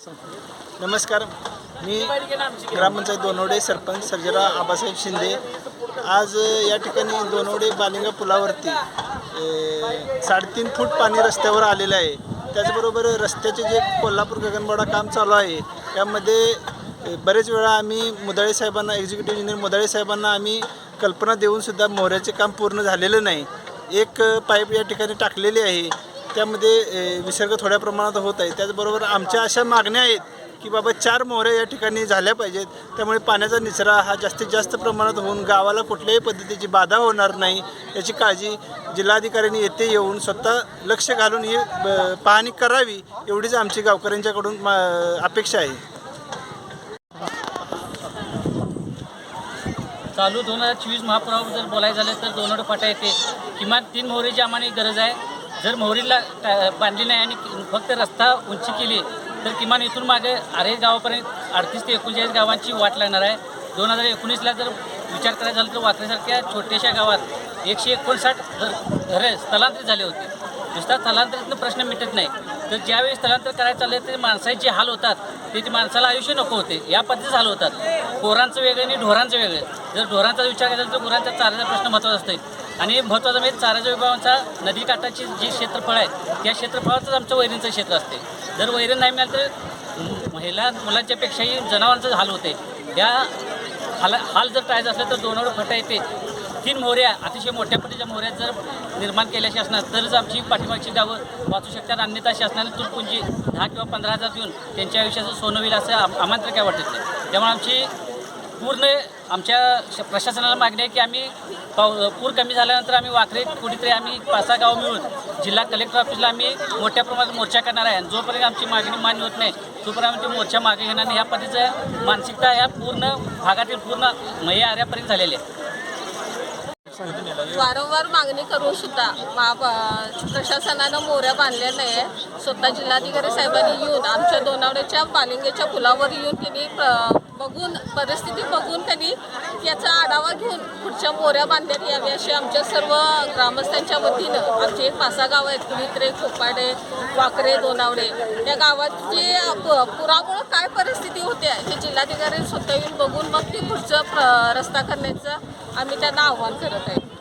नमस्कार. मी ग्रामपंचायत दोनवडे सरपंच सर्जरा आबासाहेब शिंदे. आज या ठिकाणी दोनवडे बालिंगा पुलावरती साडेतीन फूट पाणी रस्त्यावर आलेलं आहे. त्याचबरोबर रस्त्याचे जे कोल्हापूर गगनबावडा काम चालू आहे त्यामध्ये बरेच वेळा आम्ही मुदाळे साहेबांना एक्झिक्युटिव्ह इंजिनियर मुदाळे साहेबांना आम्ही कल्पना देऊनसुद्धा मोहऱ्याचे काम पूर्ण झालेलं नाही. एक पाईप या ठिकाणी टाकलेली आहे. त्यामध्ये विसर्ग थोड्या प्रमाणात होत आहे. त्याचबरोबर आमच्या अशा मागण्या आहेत की बाबा चार मोहऱ्या या ठिकाणी झाल्या पाहिजेत. त्यामुळे पाण्याचा निचरा हा जास्तीत जास्त प्रमाणात होऊन गावाला कुठल्याही पद्धतीची बाधा होणार नाही याची काळजी जिल्हाधिकाऱ्यांनी येथे येऊन स्वतः लक्ष घालून ही ब- पाहणी करावी एवढीच आमची गावकऱ्यांच्याकडून मा- अपेक्षा आहे. चालू दोन हजार चोवीस महापुरावर जर बोलायचं झालं तर दोन फाटा येते. किमान तीन मोहरीची आम्हाला गरज आहे जर मोहरीला बांधली नाही आणि फक्त रस्ता उंची केली तर किमान इथून मागे आरे गावापर्यंत अडतीस ते एकोणचाळीस गावांची वाट लागणार आहे. दोन हजार एकोणीसला जर विचार करायचा झाला तर वाकरेसारख्या छोट्याशा गावात एकशे एकोणसाठ घर घरे स्थलांतरित झाले होते. नुसता स्थलांतरितनं प्रश्न मिटत नाही. तर ज्यावेळी स्थलांतर करायचं चाललं ते माणसाचे जे हाल होतात ते ते माणसाला आयुष्य नको होते. या पद्धतीचे हाल होतात. पोरांचं वेगळं आणि ढोरांचं वेगळं. जर ढोरांचा विचार केला तर गुरांचा चाऱ्याचा प्रश्न महत्त्वाचा असतो आणि महत्त्वाचं म्हणजे चाराच्या विभागाचा नदीकाठाची जी क्षेत्रफळ आहे त्या क्षेत्रफळाचंच आमचं वैरींचं क्षेत्र असते. जर वैरण नाही मिळालं तर महिला मुलांच्यापेक्षाही जनावरांचं हाल होते. या हाल हाल जर टाळायचं असलं तर दोनावर फटा येते. तीन मोहऱ्या अतिशय मोठ्या पद्धतीच्या मोहऱ्या जर निर्माण केल्या शासनात तरच आमची पाठीमागची गावं वाचू शकतात. अन्यथा शासनाने तुटपुंजी दहा किंवा पंधरा हजार देऊन त्यांच्या आयुष्याचं सोनं होईल असं आमंत्रण काय वाटत नाही. त्यामुळे आमची पूर्ण आमच्या श- प्रशासनाला मागणी आहे की आम्ही पाऊ पूर कमी झाल्यानंतर आम्ही वाखरे कुठेतरी आम्ही पाच सहा गाव मिळून जिल्हा कलेक्टर ऑफिसला आम्ही मोठ्या प्रमाणात मोर्चा करणार आहे. आणि जोपर्यंत आमची मागणी मान्य होत नाही तोपर्यंत आम्ही मोर्चा मागे घेणार नाही. ह्या पद्धतीचं मानसिकता या पूर्ण भागातील पूर्ण मय आऱ्यापर्यंत झालेली आहे. वारंवार मागणी करून सुद्धा मा प्रशासनानं मोऱ्या बांधल्या नाही आहे स्वतः जिल्हाधिकारी साहेबांनी येऊन आमच्या दोनावड्याच्या पालिंगेच्या पुलावर येऊन त्यांनी बघून परिस्थिती बघून त्यांनी याचा आढावा घेऊन पुढच्या मोऱ्या बांधण्यात यावी अशी आमच्या सर्व ग्रामस्थांच्या वतीनं आमचे एक पासा गाव गावं आहेत. कुणीत्रे खोपाडे वाकरे दोनावडे. या गावाची प- पुरामुळं काय परिस्थिती होते हे जिल्हाधिकारी स्वतः येऊन बघून मग ती पुढचं प्र- रस्ता करण्याचं आम्ही त्यांना आव्हान करत आहे.